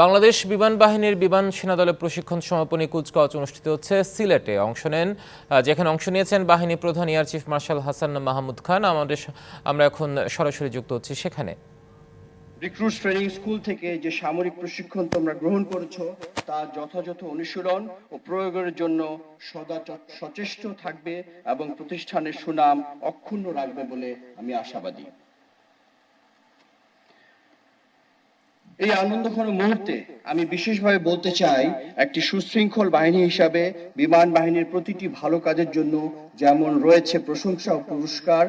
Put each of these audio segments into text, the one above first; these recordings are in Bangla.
বাংলাদেশ বিমান বাহিনীর বিমান সেনা দলের প্রশিক্ষণ সমাপনী কুচকাওয়াজ অনুষ্ঠিত হচ্ছে সিলেটে। অংশ নেন যেখানে অংশ নিয়েছেন বাহিনী প্রধান air chief marshal Hasan Mahmud Khan. আমাদের আমরা এখন সরাসরি যুক্ত হচ্ছি সেখানে। রিক্রুট ট্রেনিং স্কুল থেকে যে সামরিক প্রশিক্ষণ তোমরা গ্রহণ করেছ তার যথাযথ অনুশীলন ও প্রয়োগের জন্য সদা সচেষ্ট থাকবে এবং প্রতিষ্ঠানের সুনাম অক্ষুণ্ণ রাখবে বলে আমি আশাবাদী। এই আনন্দঘন মুহূর্তে আমি বিশেষভাবে বলতে চাই, একটি সুশৃঙ্খল বাহিনী হিসাবে বিমান বাহিনীর প্রতিটি ভালো কাজের জন্য যেমন রয়েছে প্রশংসা ও পুরস্কার,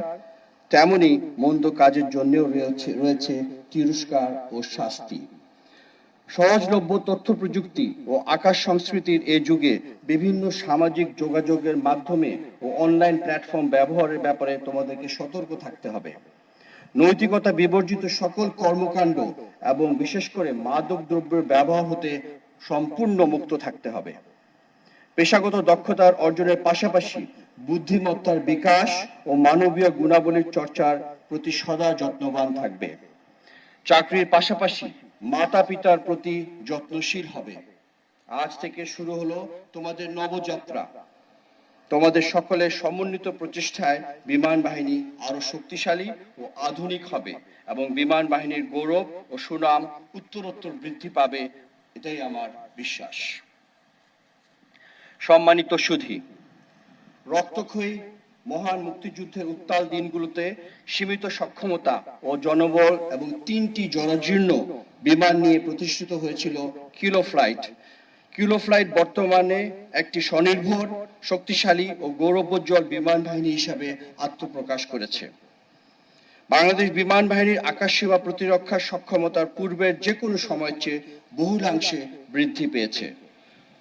তেমনি মন্দ কাজের জন্যও রয়েছে তিরস্কার ও শাস্তি। সহজলভ্য তথ্য প্রযুক্তি ও আকাশ সংস্কৃতির এই যুগে বিভিন্ন সামাজিক যোগাযোগের মাধ্যমে ও অনলাইন প্ল্যাটফর্ম ব্যবহারের ব্যাপারে তোমাদেরকে সতর্ক থাকতে হবে। নৈতিকতা বিবর্জিত সকল কর্মকাণ্ড এবং বিশেষ করে মাদক দ্রব্যের ব্যবহার হতে সম্পূর্ণ মুক্ত থাকতে হবে। পেশাগত দক্ষতার অর্জনের পাশাপাশি বুদ্ধিমত্তার বিকাশ ও মানবীয় গুণাবলীর চর্চার প্রতি সদা যত্নবান থাকবে। চাকরির পাশাপাশি মাতা পিতার প্রতি যত্নশীল হবে। আজ থেকে শুরু হলো তোমাদের নবযাত্রা। তোমাদের সকলের সমন্বিত প্রচেষ্টায় বিমান বাহিনী আরও শক্তিশালী ও আধুনিক হবে এবং বিমান বাহিনীর গৌরব ও সুনাম উত্তরোত্তর বৃদ্ধি পাবে, এটাই আমার বিশ্বাস। সম্মানিত সুধী, রক্তক্ষয়ী মহান মুক্তিযুদ্ধের উত্তাল দিনগুলোতে সীমিত সক্ষমতা ও জনবল এবং তিনটি জরাজীর্ণ বিমান নিয়ে প্রতিষ্ঠিত হয়েছিল কিলো ফ্লাইট কিলো ফ্লাইট বর্তমানে একটি স্বনির্ভর, শক্তিশালী ও গৌরবোজ্জ্বল বিমান বাহিনী হিসাবে আত্মপ্রকাশ করেছে। বাংলাদেশ বিমান বাহিনীর আকাশ সেবা প্রতিরক্ষার সক্ষমতার পূর্বের যে কোনো সময়ের চেয়ে বহুলাংশে বৃদ্ধি পেয়েছে।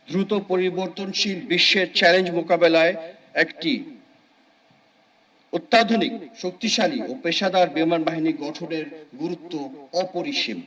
দ্রুত পরিবর্তনশীল বিশ্বের চ্যালেঞ্জ মোকাবেলায় একটি অত্যাধুনিক, শক্তিশালী ও পেশাদার বিমান বাহিনী গঠনের গুরুত্ব অপরিসীম।